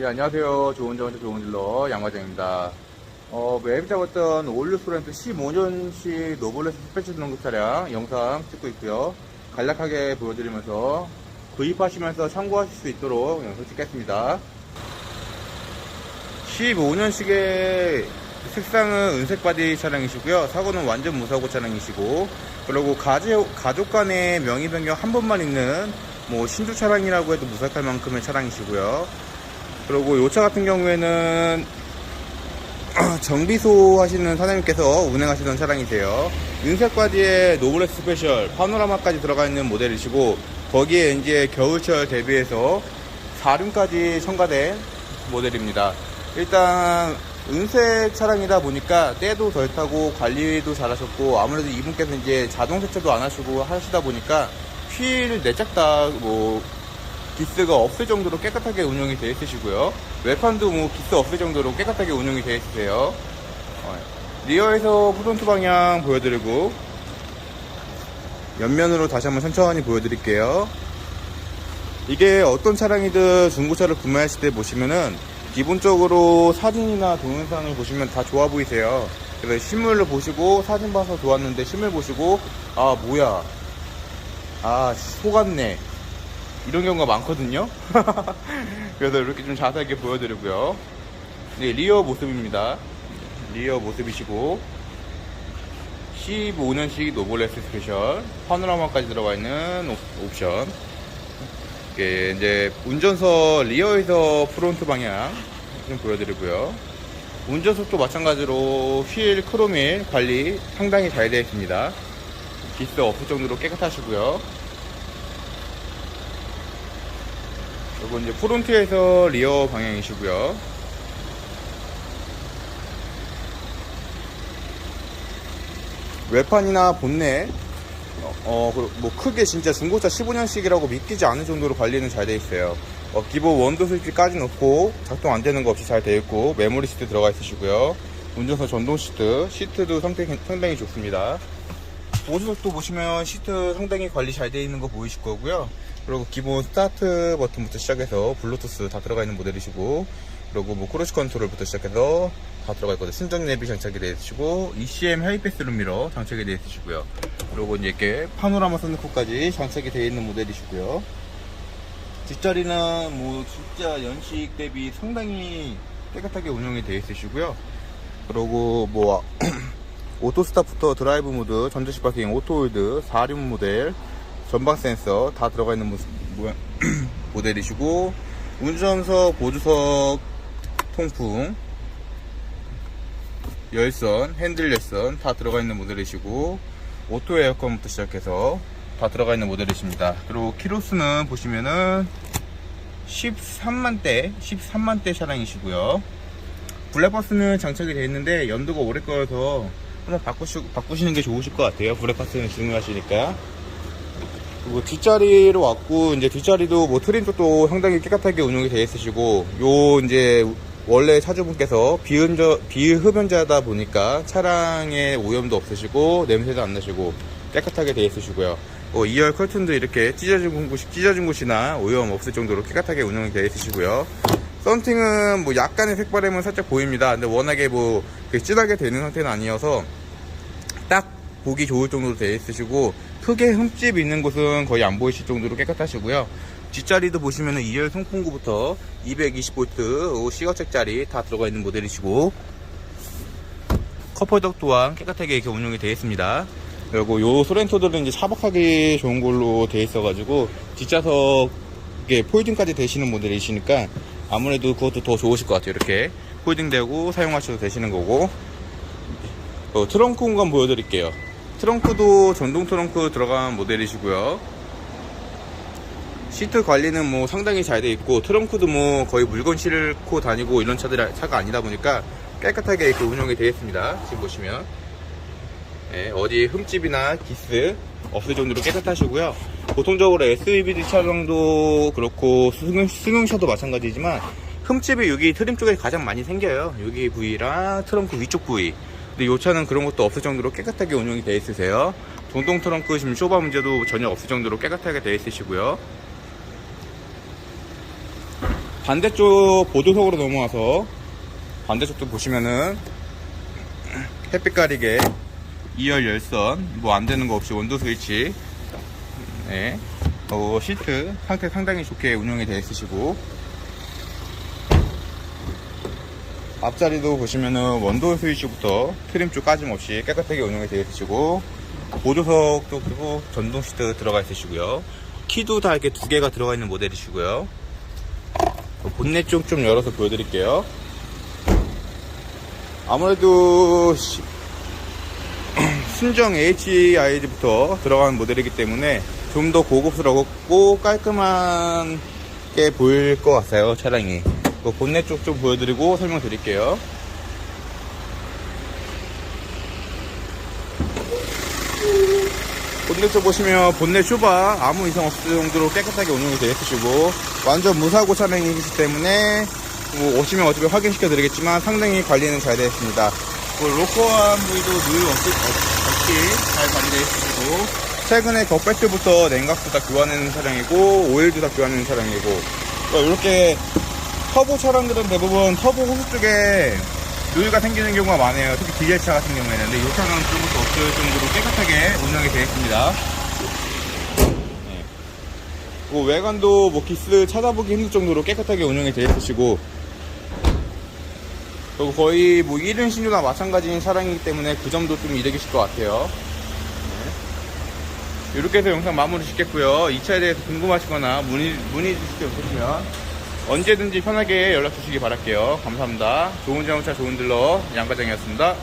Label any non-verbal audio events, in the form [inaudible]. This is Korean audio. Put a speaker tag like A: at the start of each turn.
A: 예, 안녕하세요. 좋은 정원차 좋은 딜러 양과장입니다. 어, 맵이 잡았던 올류 소렌트 15년식 노블레스 스페셜 등급 차량 영상 찍고 있고요. 간략하게 보여드리면서 구입하시면서 참고하실 수 있도록 영상 찍겠습니다. 15년식의 색상은 은색 바디 차량이시고요. 사고는 완전 무사고 차량이시고, 그리고 가족, 가족 간의 명의 변경 한 번만 있는 뭐 신주 차량이라고 해도 무색할 만큼의 차량이시고요. 그리고 이차 같은 경우에는 [clears throat] 정비소 하시는 사장님께서 운행하시던 차량이세요. 은색 바디에 노블레스 스페셜 파노라마까지 들어가 있는 모델이시고 거기에 이제 겨울철 대비해서 4륜까지 첨가된 모델입니다. 일단 은색 차량이다 보니까 때도 덜 타고 관리도 잘 하셨고 아무래도 이분께서 이제 자동 세차도 안 하시고 하시다 보니까 휠 내짝 다뭐 기스가 없을 정도로 깨끗하게 운영이 되어 있으시고요. 외판도 뭐 기스 없을 정도로 깨끗하게 운영이 되어 있으세요. 어, 리어에서 프론트 방향 보여드리고 옆면으로 다시 한번 천천히 보여드릴게요. 이게 어떤 차량이든 중고차를 구매하실 때 보시면은 기본적으로 사진이나 동영상을 보시면 다 좋아 보이세요. 그래서 실물로 보시고 사진 봐서 좋았는데 실물 보시고 아 뭐야 아 속았네 이런 경우가 많거든요. [laughs] 그래서 이렇게 좀 자세하게 보여드리고요. 네, 리어 모습입니다. 리어 모습이시고 15년식 노블레스 스페셜 파노라마까지 들어가 있는 옵- 옵션. 이게 이제 운전석 리어에서 프론트 방향 좀 보여드리고요. 운전석도 마찬가지로 휠 크로밀 관리 상당히 잘 되어 있습니다. 기스 없을 정도로 깨끗하시고요. 그리고 이제 프론트에서 리어 방향이시고요. 외판이나 본넷 어, 그리고 뭐 크게 진짜 중고차 15년식이라고 믿기지 않을 정도로 관리는 잘 돼 있어요. 어, 기본 원도 스위치까지 넣고 작동 안 되는 거 없이 잘 돼 있고 메모리 시트 들어가 있으시고요. 운전석 전동 시트, 시트도 상당히, 상당히 좋습니다. 보조석도 보시면 시트 상당히 관리 잘 되어 있는 거 보이실 거고요. 그리고 기본 스타트 버튼부터 시작해서 블루투스 다 들어가 있는 모델이시고, 그리고 뭐 크루즈 컨트롤부터 시작해서 다 들어가 있거든요. 순정 내비 장착이 되어 있으시고, ECM 하이패스 룸미러 장착이 되어 있으시고요. 그리고 이제 이렇게 파노라마 선루프까지 장착이 되어 있는 모델이시고요. 뒷자리는 뭐 진짜 연식 대비 상당히 깨끗하게 운영이 되어 있으시고요. 그리고 뭐 [clears throat] 오토 스타부터 드라이브 모드, 전자식 파킹, 오토홀드, 4륜 모델, 전방 센서 다 들어가 있는 모습, [clears throat] 모델이시고 운전석, 보조석, 통풍, 열선, 핸들 열선 다 들어가 있는 모델이시고 오토 에어컨부터 시작해서 다 들어가 있는 모델이십니다. 그리고 키로수는 보시면은 13만대, 13만대 차량이시고요. 블랙박스는 장착이 되어 있는데 연도가 오래 거여서 한번 바꾸시, 바꾸시는 게 좋으실 것 같아요. 블랙박스는 중요하시니까. 그리고 뒷자리로 왔고 이제 뒷자리도 뭐 트림 쪽도 상당히 깨끗하게 운영이 되어 있으시고 요 이제 원래 차주분께서 비흡연자, 비흡연자다 보니까 차량에 오염도 없으시고 냄새도 안 나시고 깨끗하게 되어 있으시고요. 뭐 2열 커튼도 이렇게 찢어진 곳, 찢어진 곳이나 오염 없을 정도로 깨끗하게 운영이 되어 있으시고요. 썬팅은 뭐 약간의 색바램은 살짝 보입니다. 근데 워낙에 뭐 진하게 되는 상태는 아니어서 딱 보기 좋을 정도로 되어 있으시고 크게 흠집 있는 곳은 거의 안 보이실 정도로 깨끗하시고요. 뒷자리도 보시면은 2열 송풍구부터 220V 시거책짜리 다 들어가 있는 모델이시고 컵홀더 또한 깨끗하게 이렇게 운영이 되어 있습니다. 그리고 요 소렌토들은 이제 차박하기 좋은 걸로 되어 있어가지고 뒷좌석에 폴딩까지 되시는 모델이시니까 아무래도 그것도 더 좋으실 것 같아요. 이렇게 폴딩되고 사용하셔도 되시는 거고 어, 트렁크 공간 보여드릴게요. 트렁크도 전동 트렁크 들어간 모델이시고요. 시트 관리는 뭐 상당히 잘 돼 있고 트렁크도 뭐 거의 물건 싣고 다니고 이런 차들 차가 아니다 보니까 깨끗하게 이렇게 운영이 되어 있습니다. 지금 보시면 예, 어디 흠집이나 기스 없을 정도로 깨끗하시고요. 보통적으로 SUV 차량도 그렇고 승용, 승용차도 마찬가지지만 흠집이 여기 트림 쪽에 가장 많이 생겨요. 여기 부위랑 트렁크 위쪽 부위. 근데 이 차는 그런 것도 없을 정도로 깨끗하게 운영이 되어 있으세요. 동동 트렁크 지금 쇼바 문제도 전혀 없을 정도로 깨끗하게 되어 있으시고요. 반대쪽 보조석으로 넘어와서 반대쪽도 보시면은 햇빛 가리개 2열 열선 뭐 안 되는 거 없이 원도 스위치 네. 어, 시트 상태 상당히 좋게 운영이 되어 있으시고 앞자리도 보시면은 원도 스위치부터 트림 쪽 까짐없이 깨끗하게 운영이 되어 있으시고 보조석도 그리고 전동 시트 들어가 있으시고요. 키도 다 이렇게 두 개가 들어가 있는 모델이시고요. 본넷 쪽 좀 열어서 보여드릴게요. 아무래도 시- [clears throat] 순정 HID부터 들어가는 모델이기 때문에 좀 더 고급스럽고 깔끔하게 보일 것 같아요 차량이 그 본넷 쪽 좀 보여드리고 설명드릴게요. 본넷 쪽 보시면 본넷 쇼바 아무 이상 없을 정도로 깨끗하게 운영이 되어 있으시고 완전 무사고 차량이기 때문에 뭐 오시면 어차피 확인시켜 드리겠지만 상당히 관리는 잘 되어 있습니다. 뭐 로커한 부위도 늘 없, 없, 없이 잘 관리되어 있으시고 최근에 격배트부터 냉각도 다 교환하는 차량이고 오일도 다 교환하는 차량이고 이렇게 터보 차량들은 대부분 터보 호수 쪽에 누유가 생기는 경우가 많아요. 특히 디젤차 같은 경우에는. 근데 이 차량은 그런 것도 없을 정도로 깨끗하게 운영이 되어 있습니다. 네. 뭐 외관도 뭐 기스 찾아보기 힘들 정도로 깨끗하게 운영이 되어 있으시고 그리고 거의 뭐 1인 신유나 마찬가지인 차량이기 때문에 그 점도 좀 이득이실 것 같아요. 네. 이렇게 해서 영상 마무리 짓겠고요. 이 차에 대해서 궁금하시거나 문의, 문의 주실 게 없으시면 언제든지 편하게 연락 주시기 바랄게요. 감사합니다. 좋은 자동차 좋은 들러 양과장이었습니다.